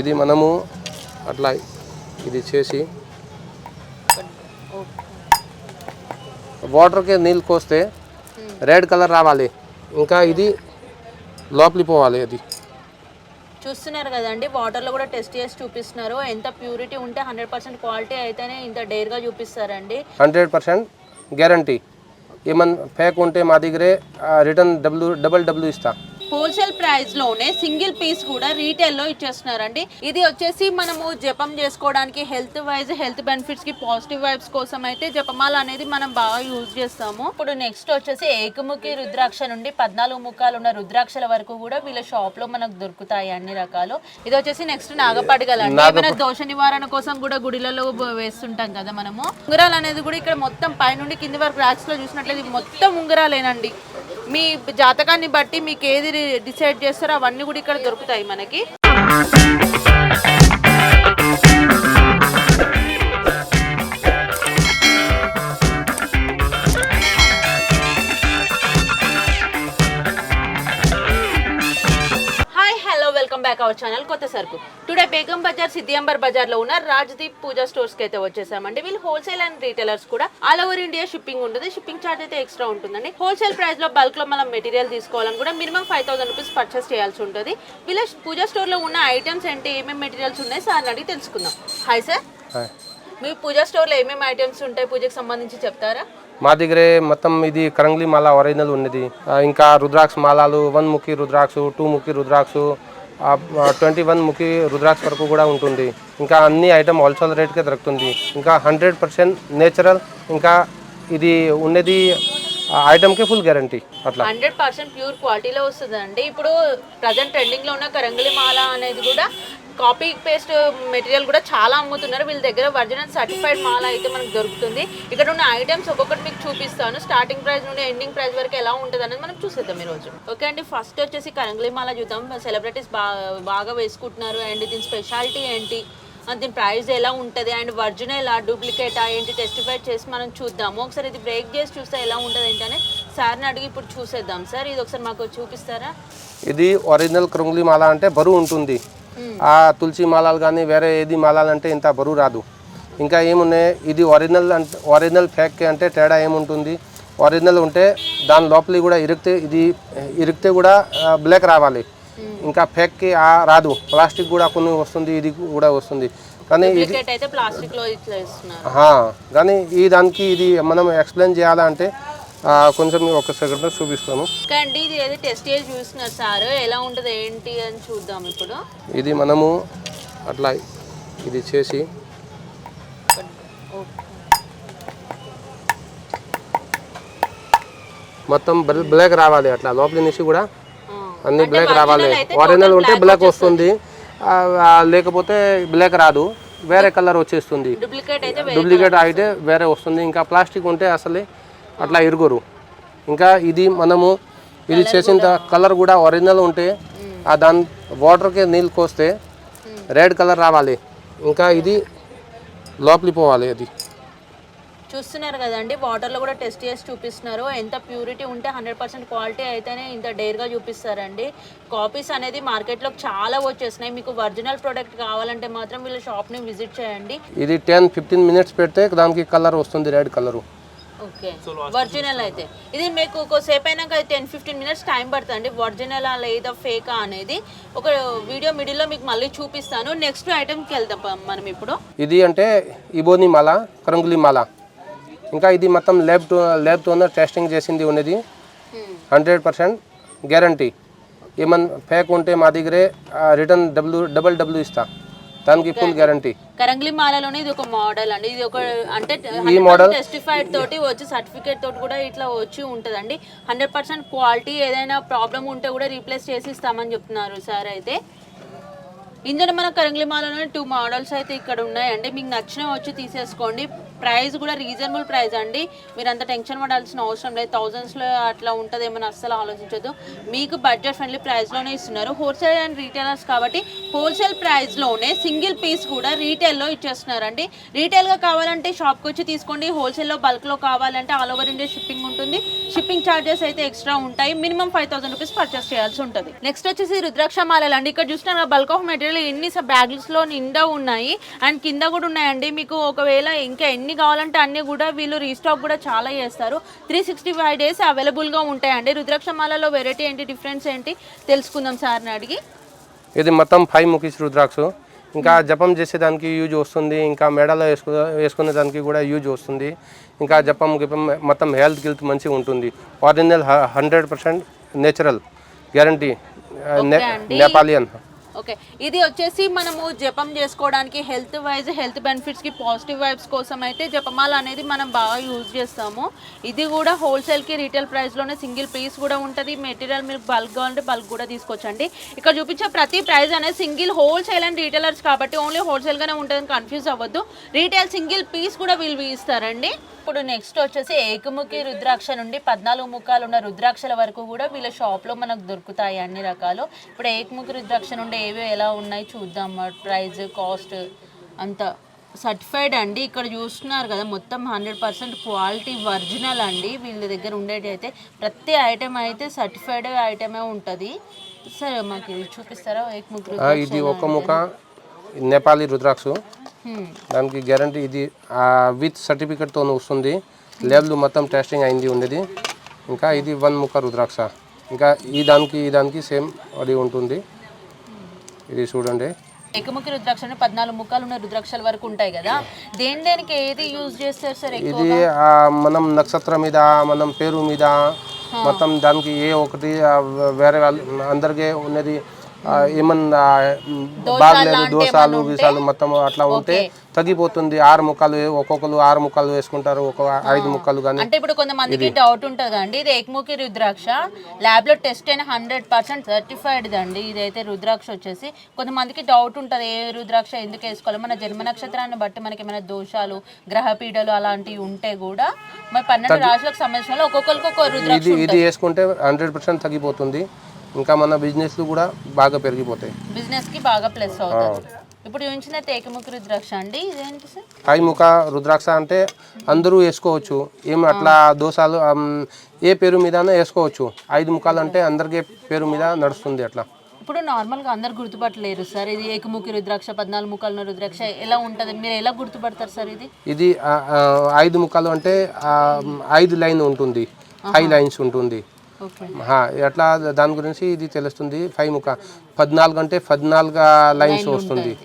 ఇది మనము అట్లా ఇది చేసి వాటర్కి నీళ్ళు కోస్తే రెడ్ కలర్ రావాలి. ఇంకా ఇది లోపలి పోవాలి అది. చూస్తున్నారు కదండి వాటర్లో కూడా టెస్ట్ చేసి చూపిస్తున్నారు. ఎంత ప్యూరిటీ ఉంటే హండ్రెడ్ పర్సెంట్ క్వాలిటీ అయితేనే ఇంత డేర్గా చూపిస్తారండి. Hundred percent guarantee. ఏమన్నా ఫేక్ ఉంటే మా దగ్గరే రిటర్న్ డబ్ల్యూ డబల్ డబ్ల్యూ ఇస్తా. హోల్సేల్ ప్రైస్లోనే సింగిల్ పీస్ కూడా రీటైల్లో ఇచ్చేస్తున్నారండి. ఇది వచ్చేసి మనము జపం చేసుకోవడానికి హెల్త్ వైజ్ హెల్త్ బెనిఫిట్స్కి పాజిటివ్ వైబ్స్ కోసం అయితే జపమాల అనేది మనం బాగా యూజ్ చేస్తాము. ఇప్పుడు నెక్స్ట్ వచ్చేసి ఏకముఖి రుద్రాక్ష నుండి పద్నాలుగు ముఖాలు ఉన్న రుద్రాక్షల వరకు కూడా వీళ్ళ షాప్లో మనకు దొరుకుతాయి అన్ని రకాలు. ఇది వచ్చేసి నెక్స్ట్ నాగపడగల ఏమైనా దోష నివారణ కోసం కూడా గుడిలలో వేస్తుంటాం కదా మనము. ఉంగరాలు అనేది కూడా ఇక్కడ మొత్తం పైనుండి కింది వరకు ర్యాక్స్లో చూసినట్లయితే మొత్తం ఉంగరాలేనండి. మీ జాతకాన్ని బట్టి మీకు ఏది డిసైడ్ చేస్తారో అవన్నీ కూడా ఇక్కడ దొరుకుతాయి మనకి. బ్యాక్ అవర్ ఛానల్ కొత్త సరుకు. టుడే బేగం బజార్ సిద్దింబర్ బజార్లో ఉన్న రాజ్దీప్ పూజా స్టోర్స్కి అయితే వచ్చేసామండి. వీళ్ళు హోల్సేల్ అండ్ రీటైలర్స్ కూడా. ఆల్ ఓవర్ ఇండియా షిప్పింగ్ ఉంటుంది. షిప్పింగ్ ఛార్జ్ అయితే ఎక్స్ట్రా ఉంటుందండి. హోల్సేల్ ప్రైస్లో బల్క్లో మనం మెటీరియల్ తీసుకోవాలని కూడా minimum five thousand rupees purchase చేయాల్సి ఉంటుంది. వీళ్ళ పూజా స్టోర్లో ఉన్న ఐటమ్స్ ఏంటి? ఏమేమి మెటీరియల్స్ ఉన్నాయి? సార్ అడిగి తెలుసుకుందాం. Hi sir. మీ పూజా స్టోర్లో ఏమేమి ఐటమ్స్ ఉంటాయి? పూజకి సంబంధించి చెప్తారా? మా దగ్గరే మొత్తం ఇది కరంగ్లీ మాల ఒరిజినల్ ఉన్నది. ఇంకా రుద్రాక్ష మాలాలు వన్ ముఖి రుద్రాక్ష టూ ముఖి రుద్రాక్ష ట్వంటీ వన్ ముఖి రుద్రాక్ష వరకు కూడా ఉంటుంది. ఇంకా అన్ని ఐటమ్ హోల్సేల్ రేట్కే దొరుకుతుంది. ఇంకా హండ్రెడ్ పర్సెంట్ నేచురల్ ఇంకా ఇది ఉండేది ఐటమ్కి ఫుల్ గ్యారంటీ అట్లా. హండ్రెడ్ పర్సెంట్ ప్యూర్ క్వాలిటీలో వస్తుందండి. ఇప్పుడు ప్రజెంట్ ట్రెండింగ్లో ఉన్న కరంగులి మాల అనేది కూడా కాపీ పేస్ట్ మెటీరియల్ కూడా చాలా అమ్ముతున్నారు. వీళ్ళ దగ్గర ఒరిజినల్ సర్టిఫైడ్ మాల అయితే మనకు దొరుకుతుంది. ఇక్కడ ఉన్న ఐటమ్స్ ఒక్కొక్కటి మీకు చూపిస్తాను. స్టార్టింగ్ ప్రైస్ నుండి ఎండింగ్ ప్రైస్ వరకు ఎలా ఉంటుంది అనేది మనం చూసేద్దాం ఈరోజు. ఓకే అండి ఫస్ట్ వచ్చేసి కరంగ్లీ మాల చూద్దాం. సెలబ్రిటీస్ బాగా బాగా వేసుకుంటున్నారు. అండ్ దీని స్పెషాలిటీ ఏంటి? దీని ప్రైస్ ఎలా ఉంటుంది? అండ్ ఒరిజినల్ డూప్లికేటా ఏంటి? టెస్టిఫై చేసి మనం చూద్దాము ఒకసారి ఇది బ్రేక్ చేసి చూస్తే ఎలా ఉంటుంది ఏంటనే సార్ని అడిగి ఇప్పుడు చూసేద్దాం. సార్ ఇది ఒకసారి మాకు చూపిస్తారా? ఇది ఒరిజినల్ కరంగ్లీ మాల అంటే బరువు ఉంటుంది. ఆ తులసి మాలాలు కానీ వేరే ఏది మాలాలు అంటే ఇంత బరువు రాదు. ఇంకా ఏమున్నాయి? ఇది ఒరిజినల్ అంటే ఒరిజినల్ ఫేక్ అంటే తేడా ఏముంటుంది? ఒరిజినల్ ఉంటే దాని లోపలి కూడా ఇరిగితే ఇది ఇరిగితే కూడా బ్లాక్ రావాలి. ఇంకా ఫేక్కి ఆ రాదు. ప్లాస్టిక్ కూడా కొన్ని వస్తుంది ఇది కూడా వస్తుంది. కానీ ఇది కానీ ఈ దానికి ఇది మనం ఎక్స్ప్లెయిన్ చేయాలంటే కొంచెం ఒక సెకండ్ చూపిస్తాను. ఇది ఏదో టెస్ట్ చేసి చూస్తున్నారు సార్? ఎలా ఉంటుంది ఏంటి అని చూద్దాం ఇప్పుడు. ఇది మనము అట్లా ఇది చేసి. మొత్తం బ్ల- బ్లాక్ రావాలి అట్లా. లోపలి నుంచి కూడా. అన్ని బ్లాక్ రావాలి. ఒరిజినల్ ఉంటే బ్లాక్ వస్తుంది. లేకపోతే బ్లాక్ రాదు. వేరే కలర్ వచ్చేస్తుంది. డూప్లికేట్ అయితే వేరే వస్తుంది. ఇంకా ప్లాస్టిక్ ఉంటే అసలే అట్లా ఇరుగురు. ఇంకా ఇది మనము ఇది చేసిన కలర్ కూడా ఒరిజినల్ ఉంటే ఆ దాని వాటర్కి నీళ్ళు కోస్తే రెడ్ కలర్ రావాలి. ఇంకా ఇది లోపలి పోవాలి అది. చూస్తున్నారు కదండి వాటర్లో కూడా టెస్ట్ చేసి చూపిస్తున్నారు. ఎంత ప్యూరిటీ ఉంటే హండ్రెడ్ పర్సెంట్ క్వాలిటీ అయితేనే ఇంత డేర్గా చూపిస్తారండి. కాపీస్ అనేది మార్కెట్లో చాలా వచ్చేసినాయి. మీకు ఒరిజినల్ ప్రోడక్ట్ కావాలంటే మాత్రం వీళ్ళ షాప్ని విజిట్ చేయండి. ఇది టెన్ ఫిఫ్టీన్ మినిట్స్ పెడితే దానికి కలర్ వస్తుంది రెడ్ కలరు ఓకే ఒరిజినల్ అయితే. ఇది మీకు కొద్దిసేపు అయినాక టెన్ ఫిఫ్టీన్ మినిట్స్ టైం పడుతుంది. ఒరిజినల్ లేదా ఫేకా అనేది ఒక వీడియో మిడిల్లో మీకు మళ్ళీ చూపిస్తాను. నెక్స్ట్ ఐటెంకి వెళ్దాం మనం ఇప్పుడు. ఇది అంటే ఇబోని మాల కరంగులి మాల. ఇంకా ఇది మొత్తం ల్యాబ్ టు ల్యాబ్తోనే టెస్టింగ్ చేసింది ఉన్నది. హండ్రెడ్ పర్సెంట్ గ్యారంటీ ఏమన్నా ఫేక్ ఉంటే మా దగ్గరే రిటర్న్ డబ్ల్యూ డబల్ డబ్ల్యూ ఇస్తా. దానికి ఫుల్ గ్యారంటీ. కరంగ్లీ మాలలోనే ఇది ఒక మోడల్ అండి. ఇది ఒక అంటే model- టెస్టిఫైడ్ తోటి వచ్చి సర్టిఫికేట్ తోటి కూడా ఇట్లా వచ్చి ఉంటుందండి. హండ్రెడ్ పర్సెంట్ క్వాలిటీ ఏదైనా ప్రాబ్లం ఉంటే కూడా రీప్లేస్ చేసి ఇస్తామని చెప్తున్నారు సార్ అయితే. ఇందులో మన కరంగ్లీ మాలలోనే టూ మోడల్స్ అయితే ఇక్కడ ఉన్నాయండి. మీకు నచ్చిన వచ్చి తీసేసుకోండి. ప్రైస్ కూడా రీజనబుల్ ప్రైస్ అండి. మీరు అంత టెన్షన్ పడాల్సిన అవసరం లేదు. థౌజండ్స్లో అట్లా ఉంటుందేమో అస్సలు ఆలోచించదు మీకు బడ్జెట్ ఫ్రెండ్లీ ప్రైస్లోనే ఇస్తున్నారు. హోల్సేల్ అండ్ రీటైలర్స్ కాబట్టి హోల్సేల్ ప్రైస్లోనే సింగిల్ పీస్ కూడా రీటైల్లో ఇచ్చేస్తున్నారండి. రీటైల్గా కావాలంటే షాప్కి వచ్చి తీసుకోండి. హోల్సేల్లో బల్క్లో కావాలంటే ఆల్ ఓవర్ ఇండియా షిప్పింగ్ ఉంటుంది. షిప్పింగ్ ఛార్జెస్ అయితే ఎక్స్ట్రా ఉంటాయి. Minimum five thousand rupees purchase చేయాల్సి ఉంటుంది. నెక్స్ట్ వచ్చేసి రుద్రాక్ష మాలలు అండి. ఇక్కడ చూసిన బల్క్ ఆఫ్ మెటీరియల్ ఎన్ని బ్యాగ్స్లో నిండా ఉన్నాయి. అండ్ కింద కూడా ఉన్నాయండి. మీకు ఒకవేళ ఇంకా ఎన్ని కావాలంటే అన్ని కూడా వీళ్ళు రీస్టాక్ కూడా చాలా చేస్తారు. త్రీ సిక్స్టీ ఫైవ్ డేస్ అవైలబుల్గా ఉంటాయండి. రుద్రాక్ష మాలలో వెరైటీ ఏంటి డిఫరెన్స్ ఏంటి? తెలుసుకుందాం సార్ని అడిగి. ఇది మొత్తం ఫైవ్ ముఖీస్ రుద్రాక్ష. ఇంకా జపం చేసేదానికి యూజ్ వస్తుంది ఇంకా మెడలో వేసుకు వేసుకునే దానికి కూడా యూజ్ వస్తుంది. ఇంకా జపం గిపం మొత్తం హెల్త్ గిల్త్ మంచిగా ఉంటుంది. Original hundred percent natural guarantee నేపాలియన్. Okay. ఇది వచ్చేసి మనము జపం చేసుకోవడానికి హెల్త్ వైజ్ హెల్త్ బెనిఫిట్స్కి పాజిటివ్ వైబ్స్ కోసం అయితే జపమాల అనేది మనం బాగా యూజ్ చేస్తాము. ఇది కూడా హోల్సేల్కి రీటైల్ ప్రైస్లోనే సింగిల్ పీస్ కూడా ఉంటుంది. మెటీరియల్ మీరు బల్క్ కావాలంటే బల్క్ కూడా తీసుకోవచ్చండి. ఇక్కడ చూపించే ప్రతి ప్రైస్ అనేది సింగిల్ హోల్సేల్ అండ్ రీటైలర్స్ కాబట్టి ఓన్లీ హోల్సేల్గానే ఉంటుందని కన్ఫ్యూజ్ అవ్వద్దు. రీటైల్ సింగిల్ పీస్ కూడా వీళ్ళు ఇస్తారండి. ఇప్పుడు నెక్స్ట్ వచ్చేసి ఏకముఖి రుద్రాక్ష నుండి పద్నాలుగు ముఖాలు ఉన్న రుద్రాక్షల వరకు కూడా వీళ్ళ షాప్లో మనకు దొరుకుతాయి అన్ని రకాలు. ఇప్పుడు ఏకముఖి రుద్రాక్ష నుండి ఏవి ఎలా ఉన్నాయి చూద్దాం. ప్రైస్ కాస్ట్ అంత సర్టిఫైడ్ అండి. ఇక్కడ చూస్తున్నారు కదా మొత్తం హండ్రెడ్ పర్సెంట్ క్వాలిటీ ఒరిజినల్ అండి. వీళ్ళ దగ్గర ఉండేటి అయితే ప్రతి ఐటెం అయితే సర్టిఫైడ్ ఐటమే ఉంటుంది. సరే మాకు ఇది చూపిస్తారా? ఏకముఖి ఆ, ఇది ఒక ముఖ నేపాలీ రుద్రాక్ష. దానికి గ్యారంటీ ఇది విత్ సర్టిఫికెట్తో వస్తుంది. లేబుల్ మొత్తం టెస్టింగ్ అయింది ఉండేది. ఇంకా ఇది వన్ ముఖ రుద్రాక్ష. ఇంకా ఈ దానికి ఈ దానికి సేమ్ అది ఉంటుంది. ఇది చూడండి. ఏకముఖి రుద్రాక్ష అంటే పద్నాలుగు ముఖాలు ఉన్న రుద్రాక్షల వరకు ఉంటాయి కదా? దేని దేనికి ఏది యూజ్ చేస్తారు సార్ ఇది ఆ, మనం నక్షత్రం మీద మనం పేరు మీద మొత్తం దానికి ఏ ఒకటి వేరే వాళ్ళు అందరికీ ఉన్నది ఏమన్నా బాగలేదు దోషాలు గీసాలు మొత్తం అట్లా ఉంటే తగ్గిపోతుంది. ఆరు ముక్కలు ఒక్కొక్కరు ఆరు ముక్కలు వేసుకుంటారు ఒక ఐదు ముక్కలు కానీ అంటే ఇప్పుడు కొంతమందికి డౌట్ ఉంటుంది అండి ఇది ఏకముఖి రుద్రాక్ష. ల్యాబ్లో టెస్ట్ అయిన హండ్రెడ్ పర్సెంట్ సర్టిఫైడ్ అండి. ఇదైతే రుద్రాక్ష వచ్చేసి. కొంతమందికి డౌట్ ఉంటుంది ఏ రుద్రాక్ష ఎందుకు వేసుకోవాలి? మన జన్మ నక్షత్రాన్ని బట్టి మనకి ఏమైనా దోషాలు గ్రహ పీడలు అలాంటివి ఉంటే కూడా మరి పన్నెండు రాశులకు సంబంధించిన ఒక్కొక్కరికి ఒక్కొక్క రుద్రాక్ష ఇది ఇది వేసుకుంటే హండ్రెడ్ పర్సెంట్ తగ్గిపోతుంది. ఇంకా మన బిజినెస్లు కూడా బాగా పెరిగిపోతాయి. బిజినెస్కి బాగా ప్లస్ అవుతుంది ఇప్పుడు చూపించిన ఏకముఖి రుద్రాక్ష అండి. ఇదేంటి సార్? కాయి ముఖ రుద్రాక్ష అంటే అందరూ వేసుకోవచ్చు. ఏం అట్లా ఆమ్, ఏ పేరు మీదనే వేసుకోవచ్చు. ఐదు ముఖాలు అంటే అందరికీ పేరు మీద నడుస్తుంది అట్లా. ఇప్పుడు నార్మల్గా అందరు గుర్తుపట్టలేరు సార్. ఇది ఏకముఖి రుద్రాక్ష పద్నాలుగు ముఖాలు రుద్రాక్ష ఎలా ఉంటుంది? మీరు ఎలా గుర్తుపడతారు సార్ ఇది? ఇది ఐదు ముఖాలు అంటే ఐదు లైన్ ఉంటుంది. ఫైవ్ లైన్స్ ఉంటుంది. హా, ఎట్లా దాని గురించి ఇది తెలుస్తుంది. ఫైవ్ ముఖ పద్నాలుగు అంటే పద్నాలుగు లైన్స్ వస్తుంది.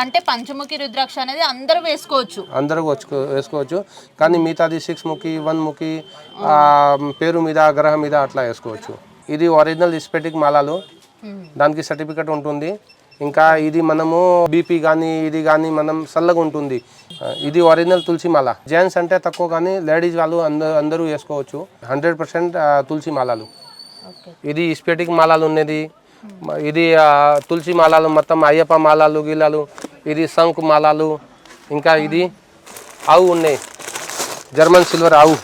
అంటే పంచముఖి రుద్రాక్ష అనేది అందరూ వేసుకోవచ్చు. అందరూ వేసుకోవచ్చు. కానీ మిగతాది సిక్స్ ముఖి వన్ ముఖి ఆ, పేరు మీద గ్రహం మీద అట్లా వేసుకోవచ్చు. ఇది ఒరిజినల్ ఇస్పెటిక్ మాలాలు. దానికి సర్టిఫికెట్ ఉంటుంది. ఇంకా ఇది మనము బీపీ కానీ ఇది కానీ మనం చల్లగా ఉంటుంది. ఇది ఒరిజినల్ తులసి మాల. జెంట్స్ అంటే తక్కువ కానీ లేడీస్ వాళ్ళు అందరూ అందరూ వేసుకోవచ్చు. హండ్రెడ్ పర్సెంట్ తులసి మాలలు. ఇది ఇస్పెటిక్ మాలాలు ఉన్నది. ఇది తులసి మాలాలు మొత్తం అయ్యప్ప మాలాలు గీలాలు ఇది శంఖ్ మాలాలు. ఇంకా ఇది ఆవు ఉన్నాయి. జర్మన్ సిల్వర్ ఆవు.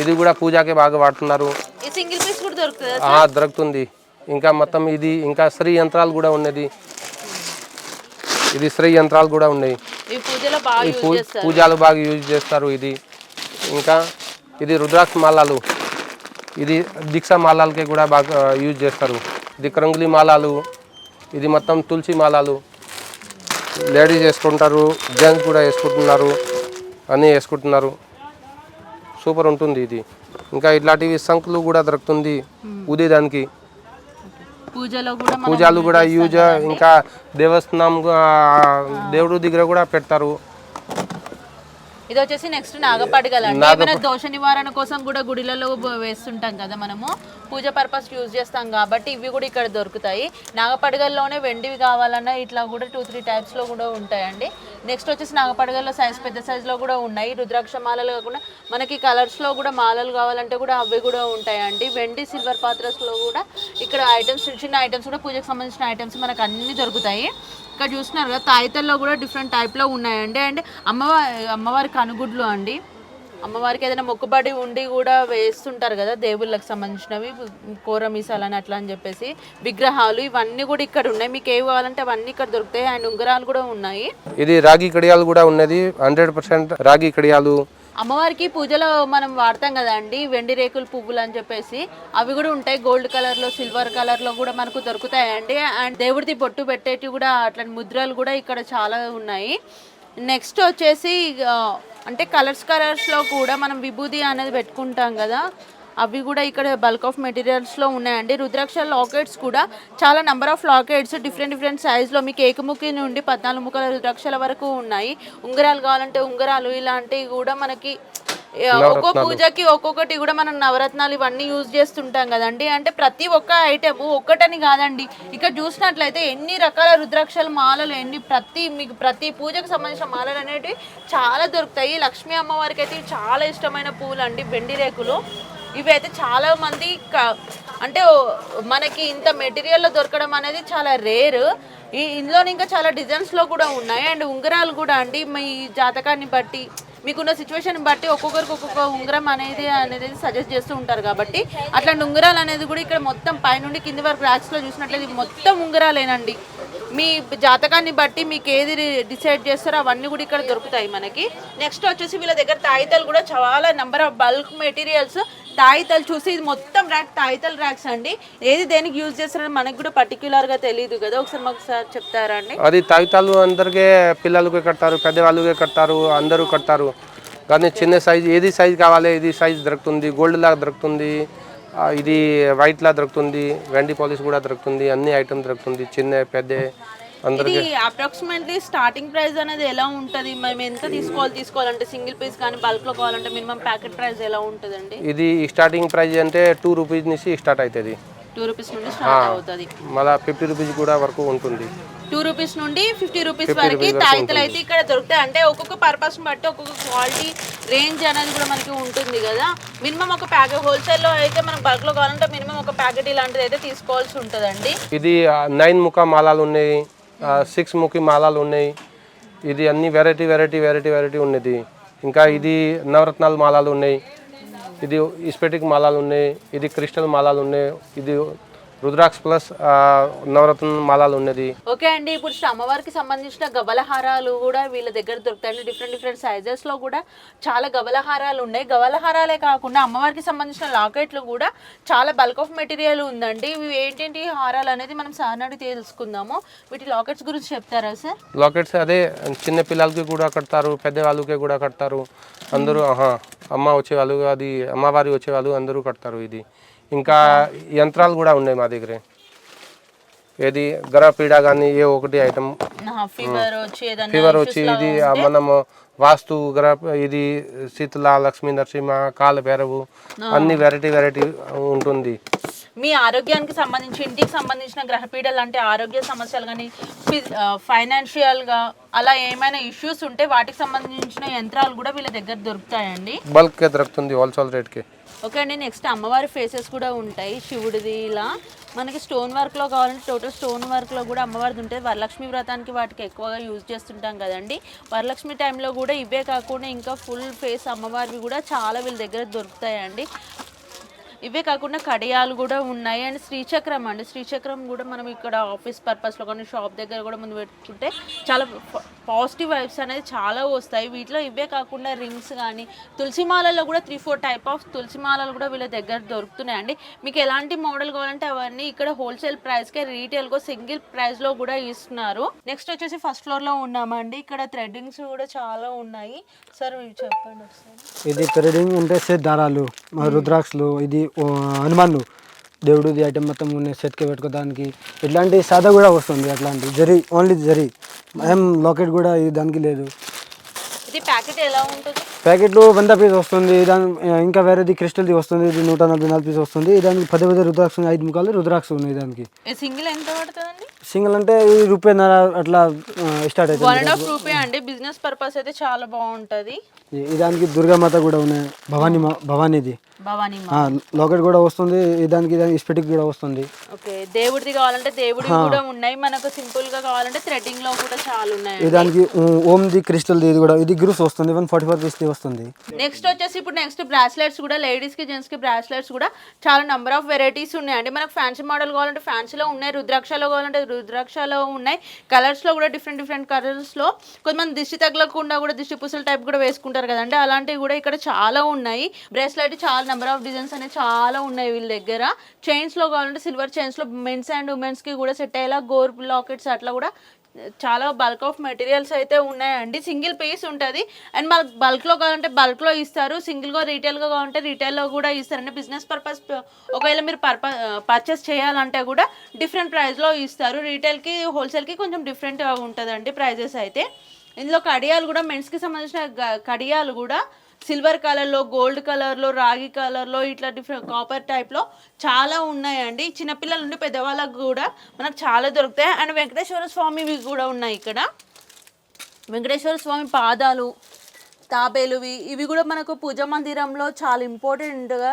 ఇది కూడా పూజాకి బాగా వాడుతున్నారు. దొరుకుతుంది. ఇంకా మొత్తం ఇది ఇంకా శ్రీ యంత్రాలు కూడా ఉన్నది. ఇది శ్రీ యంత్రాలు కూడా ఉన్నాయి. ఈ పూజలో బాగా యూజ్ చేస్తారు. పూజలు బాగా యూజ్ చేస్తారు ఇది. ఇంకా ఇది రుద్రాక్ష మాలాలు ఇది దీక్ష మాలాలకి కూడా బాగా యూజ్ చేస్తారు. ఇది కరంగులి మాలాలు ఇది మొత్తం తులసి మాలాలు లేడీస్ వేసుకుంటారు జెంట్స్ కూడా వేసుకుంటున్నారు అన్నీ వేసుకుంటున్నారు. సూపర్ ఉంటుంది ఇది. ఇంకా ఇట్లాంటివి సంకులు కూడా దొరుకుతుంది. ఉదయదానికి పూజలో కూడా మనం పూజలు కూడా యూజ్ ఇంకా దేవస్థానం దేవుడి దగ్గర కూడా పెడతారు. ఇది వచ్చేసి నెక్స్ట్ అండి ఏమైనా దోష నివారణ కోసం కూడా గుడిలలో వేస్తుంటాం కదా మనము. పూజ పర్పస్ యూజ్ చేస్తాం కాబట్టి ఇవి కూడా ఇక్కడ దొరుకుతాయి. నాగపడగల్లోనే వెండివి కావాలన్నా ఇట్లా కూడా టూ త్రీ టైప్స్లో కూడా ఉంటాయండి. నెక్స్ట్ వచ్చేసి నాగపడగల్లో సైజ్ పెద్ద సైజులో కూడా ఉన్నాయి. రుద్రాక్ష మాలలు కాకుండా మనకి కలర్స్లో కూడా మాలలు కావాలంటే కూడా అవి కూడా ఉంటాయండి. వెండి సిల్వర్ పాత్రస్లో కూడా ఇక్కడ ఐటమ్స్ చిన్న చిన్న ఐటమ్స్ కూడా పూజకు సంబంధించిన ఐటమ్స్ మనకు అన్ని దొరుకుతాయి. ఇక్కడ చూస్తున్నారు కదా తాయితల్లో కూడా డిఫరెంట్ టైప్లో ఉన్నాయండి. అండ్ అమ్మవారి అమ్మవారి కనుగుడ్లు అండి. అమ్మవారికి ఏదైనా మొక్కుబడి ఉండి కూడా వేస్తుంటారు కదా దేవుళ్ళకి సంబంధించినవి కూర మీసాలని అట్లా అని చెప్పేసి విగ్రహాలు ఇవన్నీ కూడా ఇక్కడ ఉన్నాయి. మీకు ఏవి కావాలంటే అవన్నీ ఇక్కడ దొరుకుతాయి. అండ్ ఉంగరాలు కూడా ఉన్నాయి. ఇది రాగి కడియాలు కూడా ఉన్నది. హండ్రెడ్ పర్సెంట్ రాగి కడియాలు. అమ్మవారికి పూజలో మనం వాడతాం కదండి వెండి రేకుల పువ్వులు అని చెప్పేసి. అవి కూడా ఉంటాయి. గోల్డ్ కలర్లో సిల్వర్ కలర్లో కూడా మనకు దొరుకుతాయండి. అండ్ దేవుడిది బొట్టు పెట్టేటివి కూడా అట్లాంటి ముద్రలు కూడా ఇక్కడ చాలా ఉన్నాయి. నెక్స్ట్ వచ్చేసి అంటే కలర్స్ కలర్స్లో కూడా మనం విభూది అనేది పెట్టుకుంటాం కదా. అవి కూడా ఇక్కడ బల్క్ ఆఫ్ మెటీరియల్స్లో ఉన్నాయండి. రుద్రాక్ష లాకెట్స్ కూడా చాలా number of lockets different different సైజ్లో మీకు ఏకముఖి నుండి పద్నాలుగు ముక్కల రుద్రాక్షల వరకు ఉన్నాయి. ఉంగరాలు కావాలంటే ఉంగరాలు ఇలాంటివి కూడా మనకి ఒక్కో పూజకి ఒక్కొక్కటి కూడా మనం నవరత్నాలు ఇవన్నీ యూజ్ చేస్తుంటాం కదండి. అంటే ప్రతి ఒక్క ఐటమ్ ఒక్కటని కాదండి. ఇక్కడ చూసినట్లయితే ఎన్ని రకాల రుద్రాక్షల మాలలు ఎన్ని ప్రతి మీకు ప్రతి పూజకు సంబంధించిన మాలలు అనేటివి చాలా దొరుకుతాయి. లక్ష్మీ అమ్మవారికి అయితే చాలా ఇష్టమైన పూలు అండి వెండి రేకులు. ఇవి అయితే చాలా మంది క- అంటే మనకి ఇంత మెటీరియల్లో దొరకడం అనేది చాలా రేర్ ఈ ఇందులో ఇంకా చాలా డిజైన్స్లో కూడా ఉన్నాయి. అండ్ ఉంగరాలు కూడా అండి. మీ జాతకాన్ని బట్టి మీకున్న సిచ్యువేషన్ బట్టి ఒక్కొక్కరికి ఒక్కొక్క ఉంగరం అనేది అనేది సజెస్ట్ చేస్తూ ఉంటారు కాబట్టి అట్లాంటి ఉంగరాలు అనేది కూడా ఇక్కడ మొత్తం పైనుండి కింది వరకు ర్యాక్స్లో చూసినట్లయితే మొత్తం ఉంగరాలేనండి. మీ జాతకాన్ని బట్టి మీకు ఏది డిసైడ్ చేస్తారో అవన్నీ కూడా ఇక్కడ దొరుకుతాయి మనకి. నెక్స్ట్ వచ్చేసి వీళ్ళ దగ్గర తాయితలు కూడా చాలా నెంబర్ ఆఫ్ బల్క్ మెటీరియల్స్ తాయితలు చూసి ఇది మొత్తం ర్యాక్ తాయితల్ ర్యాక్స్ అండి. ఏది దేనికి యూజ్ చేస్తారని మనకి కూడా పర్టికులర్గా తెలియదు కదా. ఒకసారి మాకు సార్ చెప్తారా అండి? అది తాగితాలు అందరికీ పిల్లలకి కడతారు పెద్దవాళ్ళకి కడతారు అందరూ కడతారు. కానీ చిన్న సైజ్ ఏది సైజ్ కావాలి ఏది సైజ్ దొరుకుతుంది గోల్డ్ లాగా దొరుకుతుంది ఇది వైట్ లా దొరుకుతుంది వెండి పాలిష్ కూడా దొరుకుతుంది అన్ని ఐటమ్ దొరుకుతుంది చిన్న పెద్ద అందరు ఇది అప్రాక్సిమేట్లీ స్టార్టింగ్ ప్రైస్ అనేది ఎలా ఉంటుంది? మేము ఎంత తీసుకోవాలి తీసుకోవాలంటే సింగిల్ పీస్ కానీ బల్క్లో కావాలంటే మినిమం ప్యాకెట్ ప్రైస్ ఎలా ఉంటుందండి? ఇది స్టార్టింగ్ ప్రైస్ అంటే టూ రూపీస్ నుంచి స్టార్ట్ అవుతుంది. టూ రూపీస్ నుండి స్టార్ట్ అవుతుంది. మళ్ళీ ఫిఫ్టీ రూపీస్ కూడా వరకు ఉంటుంది. టూ రూపీస్ నుండి ఫిఫ్టీ రూపీస్ వరకు తాయితలు అయితే ఇక్కడ దొరుకుతాయి. అంటే ఒక్కొక్క పర్పస్ బట్టి ఒక్కొక్క క్వాలిటీ రేంజ్ అనేది కూడా మనకి ఉంటుంది కదా. మినిమం ఒక ప్యాకెట్ హోల్సేల్లో అయితే మనం బల్క్లో కావాలంటే మినిమం ఒక ప్యాకెట్ ఇలాంటిది అయితే తీసుకోవాల్సి ఉంటుందండి. ఇది నైన్ ముఖ మాలాలు ఉన్నాయి సిక్స్ ముఖి మాలాలు ఉన్నాయి. ఇది అన్ని వెరైటీ వెరైటీ వెరైటీ వెరైటీ ఉన్నది. ఇంకా ఇది నవరత్నాలు మాలాలు ఉన్నాయి. ఇది ఇస్పెటిక్ మాలాలు ఉన్నాయి. ఇది క్రిస్టల్ మాలాలు ఉన్నాయి. ఇది రుద్రాక్ష ప్లస్ నవరత్న మాలాలు ఉన్నది ఓకే అండి ఇప్పుడు అమ్మవారికి సంబంధించిన గవలహారాలు కూడా వీళ్ళ దగ్గర దొరుకుతాయి డిఫరెంట్ డిఫరెంట్ సైజెస్లో కూడా చాలా గవలహారాలు ఉన్నాయి. గవలహారాలే కాకుండా అమ్మవారికి సంబంధించిన లాకెట్లు కూడా చాలా బల్క్ ఆఫ్ మెటీరియల్ ఉందండి. ఇవి ఏంటంటి హారాలు అనేది మనం సార్నాడి తెలుసుకుందాము. వీటి లాకెట్స్ గురించి చెప్తారా సార్? లాకెట్స్ అదే చిన్న పిల్లలకి కూడా కడతారు పెద్ద వాళ్ళకి కూడా కడతారు. అందరూ అమ్మ వచ్చేవాళ్ళు అది అమ్మవారి వచ్చేవాళ్ళు అందరూ కడతారు ఇది. ఇంకా యంత్రాలు కూడా ఉన్నాయి మా దగ్గర. ఏది గరపీడ కానీ ఏ ఒకటి ఐటమ్. ఫీవర్ వచ్చి ఏదైనా ఫీవర్ వచ్చి ఇది మనము వాస్తు గ్రహ ఇది శీతల లక్ష్మీ నరసింహ కాల భైరవు అన్ని వెరైటీ వెరైటీ ఉంటుంది. మీ ఆరోగ్యానికి సంబంధించి ఇంటికి సంబంధించిన గ్రహపీడలు అంటే ఆరోగ్య సమస్యలు కానీ ఫైనాన్షియల్గా అలా ఏమైనా ఇష్యూస్ ఉంటే వాటికి సంబంధించిన యంత్రాలు కూడా వీళ్ళ దగ్గర దొరుకుతాయండి. బల్క్ దొరుకుతుంది హోల్సేల్ రేట్కి ఓకే అండి నెక్స్ట్ అమ్మవారి ఫేసెస్ కూడా ఉంటాయి శివుడిది ఇలా. మనకి స్టోన్ వర్క్లో కావాలంటే టోటల్ స్టోన్ వర్క్లో కూడా అమ్మవారిది ఉంటుంది. వరలక్ష్మి వ్రతానికి వాటికి ఎక్కువగా యూజ్ చేస్తుంటాం కదండి. వరలక్ష్మి టైంలో కూడా ఇవే కాకుండా ఇంకా ఫుల్ ఫేస్ అమ్మవారివి కూడా చాలా వీళ్ళ దగ్గర దొరుకుతాయండి. ఇవే కాకుండా కడియాలు కూడా ఉన్నాయి. అండ్ శ్రీచక్రం అండి. శ్రీచక్రం కూడా మనం ఇక్కడ ఆఫీస్ పర్పస్లో కానీ షాప్ దగ్గర కూడా ముందు పెట్టుకుంటే చాలా పాజిటివ్ వైబ్స్ అనేది చాలా వస్తాయి. వీటిలో ఇవే కాకుండా రింగ్స్ కానీ తులసిమాలలో కూడా త్రీ ఫోర్ టైప్ ఆఫ్ తులసిమాలలు కూడా వీళ్ళ దగ్గర దొరుకుతున్నాయండి మీకు ఎలాంటి మోడల్ కావాలంటే అవన్నీ ఇక్కడ హోల్సేల్ ప్రైస్కే రీటైల్గా సింగిల్ ప్రైస్లో కూడా ఇస్తున్నారు. నెక్స్ట్ వచ్చేసి ఫస్ట్ ఫ్లోర్లో ఉన్నామండి. ఇక్కడ థ్రెడ్డింగ్స్ కూడా చాలా ఉన్నాయి. సార్ మీరు చెప్పండి ఒకసారి. ఇది థ్రెడ్డింగ్ అంటే సెట్ దారాలు రుద్రాక్షలు ఇది హనుమాన్లు. దేవుడిది ఐటమ్ మొత్తం ఉన్నాయి సెట్కి పెట్టుకోవడానికి ఇట్లాంటి సాదా కూడా వస్తుంది అట్లాంటి జరి ఓన్లీ జరి. ఏం లాకెట్ కూడా దానికి లేదు. ఇది ప్యాకెట్ ఎలా ఉంటుంది? ప్యాకెట్లో వంద పీస్ వస్తుంది దాని ఇంకా వేరేది క్రిస్టల్ది వస్తుంది ఇది నూట నలభై నాలుగు పీస్ వస్తుంది దానికి పదే పదే రుద్రాక్ష ఐదు ముఖాలు రుద్రాక్ష ఉన్నాయి దానికి. సింగిల్ ఎంత పడుతుందండి? సింగిల్ అంటే ఈ రూపాయన్నర అట్లా స్టార్ట్ వన్ అవుతుంది. అండ్ హాఫ్ రూపీ అండి బిజినెస్ పర్పస్ అయితే చాలా బాగుంటది. దానికి దుర్గామాత కూడా ఉన్నాయి భవానీ భవానీది. లాకెట్ కూడా వస్తుంది దానికి దానికి స్పెటిక్ కూడా వస్తుంది. ఓకే దేవుడిది కావాలంటే దేవుడి కూడా ఉన్నాయి మనకు సింపుల్గా కావాలంటే థ్రెడ్డింగ్లో కూడా చాలా ఉన్నాయి దానికి ఊ- ఓంది క్రిస్టల్ది ఇది కూడా ఇది గ్రూస్ వస్తుంది వన్ ఫార్టీ ఫైవ్ రూపీస్ వస్తుంది. నెక్స్ట్ వచ్చేసి ఇప్పుడు నెక్స్ట్ బ్రాస్లెట్స్ కూడా లేడీస్కి జెంట్స్కి బ్రాస్లెట్స్ కూడా చాలా నెంబర్ ఆఫ్ వెరైటీస్ ఉన్నాయండి మనకు ఫ్యాన్సీ మోడల్ కావాలంటే ఫ్యాన్సీలో ఉన్నాయి రుద్రాక్షలో కావాలంటే రుద్రాక్షలో ఉన్నాయి. కలర్స్లో కూడా డిఫరెంట్ డిఫరెంట్ కలర్స్లో కొంతమంది దిష్టి తగలకుండా కూడా దిష్టి పుసల టైప్ కూడా వేసుకుంటారు కదండి. అలాంటివి కూడా ఇక్కడ చాలా ఉన్నాయి. బ్రేస్లెట్ చాలా నెంబర్ ఆఫ్ డిజైన్స్ అనేవి చాలా ఉన్నాయి వీళ్ళ దగ్గర. చైన్స్లో కావాలంటే సిల్వర్ చైన్స్లో మెన్స్ అండ్ ఉమెన్స్కి కూడా సెట్ అయ్యేలా గోర్ లాకెట్స్ అట్లా కూడా చాలా బల్క్ ఆఫ్ మెటీరియల్స్ అయితే ఉన్నాయండి. సింగిల్ పీస్ ఉంటుంది. అండ్ మనకు బల్క్లో కావాలంటే బల్క్లో ఇస్తారు. సింగిల్గా రీటైల్గా కావాలంటే రీటైల్లో కూడా ఇస్తారండి. బిజినెస్ పర్పస్ ఒకవేళ మీరు పర్ప పర్చేస్ చేయాలంటే కూడా డిఫరెంట్ ప్రైస్లో ఇస్తారు. రీటైల్కి హోల్సేల్కి కొంచెం డిఫరెంట్గా ఉంటుందండి ప్రైజెస్ అయితే. ఇందులో కడియాలు కూడా మెన్స్కి సంబంధించిన కడియాలు కూడా సిల్వర్ కలర్లో గోల్డ్ కలర్లో రాగి కలర్లో ఇట్లా డిఫరెంట్ కాపర్ టైప్లో చాలా ఉన్నాయండి. చిన్నపిల్లల నుండి పెద్దవాళ్ళకు కూడా మనకు చాలా దొరుకుతాయి. అండ్ వెంకటేశ్వర స్వామివి కూడా ఉన్నాయి ఇక్కడ. వెంకటేశ్వర స్వామి పాదాలు తాబేలువి ఇవి కూడా మనకు పూజ మందిరంలో చాలా ఇంపార్టెంట్గా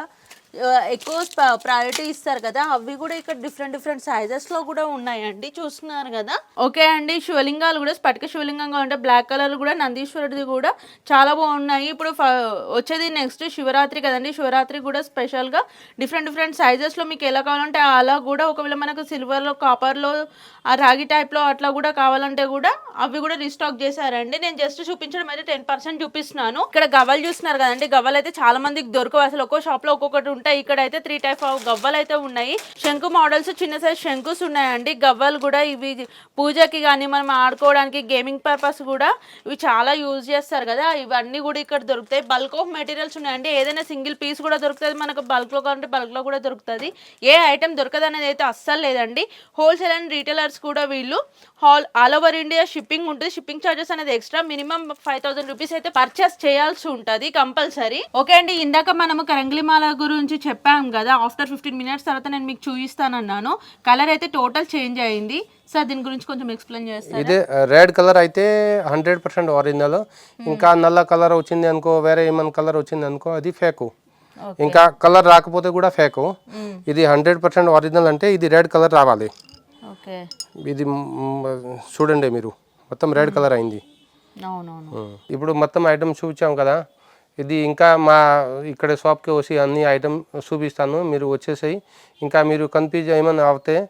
ఎక్కువ ప్రయారిటీ ఇస్తారు కదా అవి కూడా ఇక్కడ డిఫరెంట్ డిఫరెంట్ సైజెస్లో కూడా ఉన్నాయండి చూస్తున్నారు కదా. ఓకే అండి శివలింగాలు కూడా స్పటిక శివలింగంగా ఉంటే బ్లాక్ కలర్ కూడా నందీశ్వరుడిది కూడా చాలా బాగున్నాయి. ఇప్పుడు ఫ- వచ్చేది నెక్స్ట్ శివరాత్రి కదండి శివరాత్రి కూడా స్పెషల్గా డిఫరెంట్ డిఫరెంట్ సైజెస్లో మీకు ఎలా కావాలంటే అలా కూడా ఒకవేళ మనకు సిల్వర్లో కాపర్లో ఆ రాగి టైప్లో అట్లా కూడా కావాలంటే కూడా అవి కూడా రీస్టాక్ చేశారండి. నేను జస్ట్ చూపించడం అయితే టెన్ పర్సెంట్ చూపిస్తున్నాను. ఇక్కడ గవ్వలు చూస్తున్నారు కదండి గవ్వలు అయితే చాలా మందికి దొరకవు. అసలు ఒక్కో షాప్లో ఒక్కొక్కటి ఉంటాయి. ఇక్కడ అయితే త్రీ టైప్ ఆఫ్ గవ్వలు అయితే ఉన్నాయి. శంకు మోడల్స్ చిన్న సైజ్ శంకుస్ ఉన్నాయండి. గవ్వలు కూడా ఇవి పూజకి కానీ మనం ఆడుకోవడానికి గేమింగ్ పర్పస్ కూడా ఇవి చాలా యూజ్ చేస్తారు కదా. ఇవన్నీ కూడా ఇక్కడ దొరుకుతాయి. బల్క్ ఆఫ్ మెటీరియల్స్ ఉన్నాయండి. ఏదైనా సింగిల్ పీస్ కూడా దొరుకుతుంది. మనకు బల్క్లో కావాలంటే బల్క్లో కూడా దొరుకుతుంది. ఏ ఐటమ్ దొరకదు అనేది అయితే అస్సలు లేదండి. హోల్సేల్ అండ్ రీటైలర్స్ కూడా వీళ్ళు హాల్ ఆల్ ఓవర్ ఇండియా షిప్పింగ్ ఉంటుంది. షిప్పింగ్ చార్జెస్ అనేది extra minimum five thousand rupees అయితే పర్చేస్ చేయాల్సి ఉంటుంది కంపల్సరీ ఓకే అండి. ఇందాక మనము కరంగిలిమాల గురించి చెప్పాం కదా ఆఫ్టర్ ఫిఫ్టీన్ మినిట్స్ తర్వాత నేను మీకు చూపిస్తానన్నాను కలర్ అయితే టోటల్ చేంజ్ అయింది. సార్ దీని గురించి కొంచెం ఎక్స్ప్లెయిన్ చేస్తారా? ఇదే రెడ్ కలర్ అయితే హండ్రెడ్ పర్సెంట్ ఒరిజినల్ ఇంకా నల్ల కలర్ వచ్చింది అనుకో వేరే ఏమైనా కలర్ వచ్చింది అనుకో అది ఫేకు ఇంకా కలర్ రాకపోతే కూడా ఫేకు ఇది హండ్రెడ్ పర్సెంట్ ఒరిజినల్ అంటే ఇది రెడ్ కలర్ రావాలి. ఓకే ఇది చూడండి మీరు. మొత్తం రెడ్ కలర్ అయింది. అవునవును. ఉమ్. ఇప్పుడు మొత్తం ఐటమ్ చూపించాం కదా. ఇది ఇంకా మా ఇక్కడ షాప్కి వచ్చి అన్ని ఐటమ్ చూపిస్తాను. మీరు వచ్చేసాయి. ఇంకా మీరు కన్ఫ్యూజ్ ఏమైనా అవుతే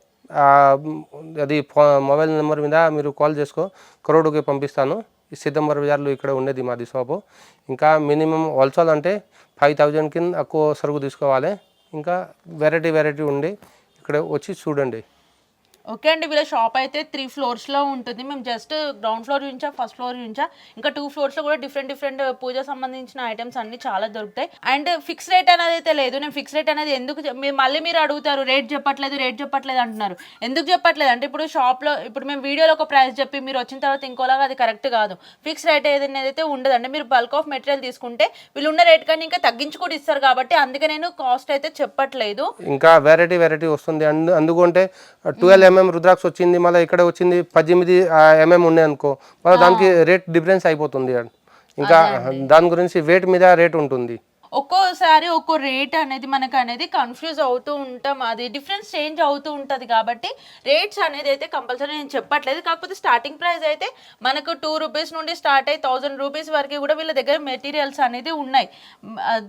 అది ఫో- మొబైల్ నెంబర్ మీద మీరు కాల్ చేసుకో. కరోడుకి పంపిస్తాను. ఈ సిద్ధంబర్ బజార్లో ఇక్కడ ఉండేది మాది షాపు. ఇంకా మినిమం హోల్సేల్ అంటే ఫైవ్ థౌజండ్ కింద ఎక్కువ సరుకు తీసుకోవాలి. ఇంకా వెరైటీ వెరైటీ ఉండి ఇక్కడ వచ్చి చూడండి. ఓకే అండి వీళ్ళ షాప్ అయితే త్రీ ఫ్లోర్స్లో ఉంటుంది. మేము జస్ట్ గ్రౌండ్ ఫ్లోర్ నుంచా ఫస్ట్ ఫ్లోర్ నుంచా ఇంకా టూ ఫ్లోర్స్లో కూడా డిఫరెంట్ డిఫరెంట్ పూజ సంబంధించిన ఐటమ్స్ అన్ని చాలా దొరుకుతాయి. అండ్ ఫిక్స్ రేట్ అనేది అయితే లేదు. నేను ఫిక్స్ రేట్ అనేది ఎందుకు మళ్ళీ మీరు అడుగుతారు రేట్ చెప్పట్లేదు రేట్ చెప్పట్లేదు అంటున్నారు. ఎందుకు చెప్పట్లేదు? అంటే ఇప్పుడు షాప్లో ఇప్పుడు మేము వీడియోలో ఒక ప్రైస్ చెప్పి మీరు వచ్చిన తర్వాత ఇంకోలాగా అది కరెక్ట్ కాదు. ఫిక్స్ రేట్ ఏదైనా అయితే ఉండదండి మీరు బల్క్ ఆఫ్ మెటీరియల్ తీసుకుంటే వీళ్ళు ఉన్న రేట్ కానీ ఇంకా తగ్గించి కూడా ఇస్తారు కాబట్టి అందుకే నేను కాస్ట్ అయితే చెప్పట్లేదు. ఇంకా వెరైటీ వెరైటీ వస్తుంది. అందుకుంటే ట్వెల్వ్ ఎంఎం రుద్రాక్ష వచ్చింది మళ్ళీ ఇక్కడ వచ్చింది పద్దెనిమిది ఎంఎం ఉన్నాయి అనుకో మళ్ళీ దానికి రేట్ డిఫరెన్స్ అయిపోతుంది. ఇంకా దాని గురించి వెయిట్ మీద రేట్ ఉంటుంది. ఒక్కోసారి ఒక్కో రేట్ అనేది మనకు అనేది కన్ఫ్యూజ్ అవుతూ ఉంటాం. అది డిఫరెన్స్ చేంజ్ అవుతూ ఉంటుంది కాబట్టి రేట్స్ అనేది అయితే కంపల్సరీ నేను చెప్పట్లేదు. కాకపోతే స్టార్టింగ్ ప్రైస్ అయితే మనకు టూ రూపీస్ నుండి స్టార్ట్ అయ్యి థౌజండ్ రూపీస్ వరకు కూడా వీళ్ళ దగ్గర మెటీరియల్స్ అనేది ఉన్నాయి.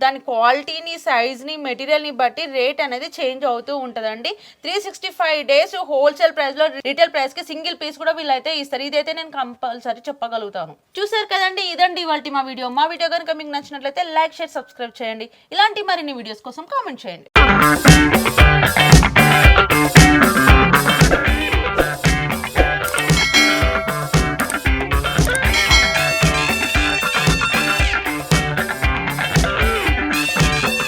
దాని క్వాలిటీని సైజ్ని మెటీరియల్ని బట్టి రేట్ అనేది చేంజ్ అవుతూ ఉంటుందండి. Three sixty five days wholesale ప్రైస్లో రీటైల్ ప్రైస్కి సింగిల్ పీస్ కూడా వీళ్ళైతే ఇస్తారు. ఇదైతే నేను కంపల్సరీ చెప్పగలుగుతాను. చూసారు కదండి? ఇదండి ఇవాళ మా వీడియో మా వీడియో కనుక మీకు నచ్చినట్లయితే లైక్ షేర్ సబ్స్క్రైబ్ చేయండి. ఇలాంటి మరిన్ని వీడియోస్ కోసం కామెంట్ చేయండి.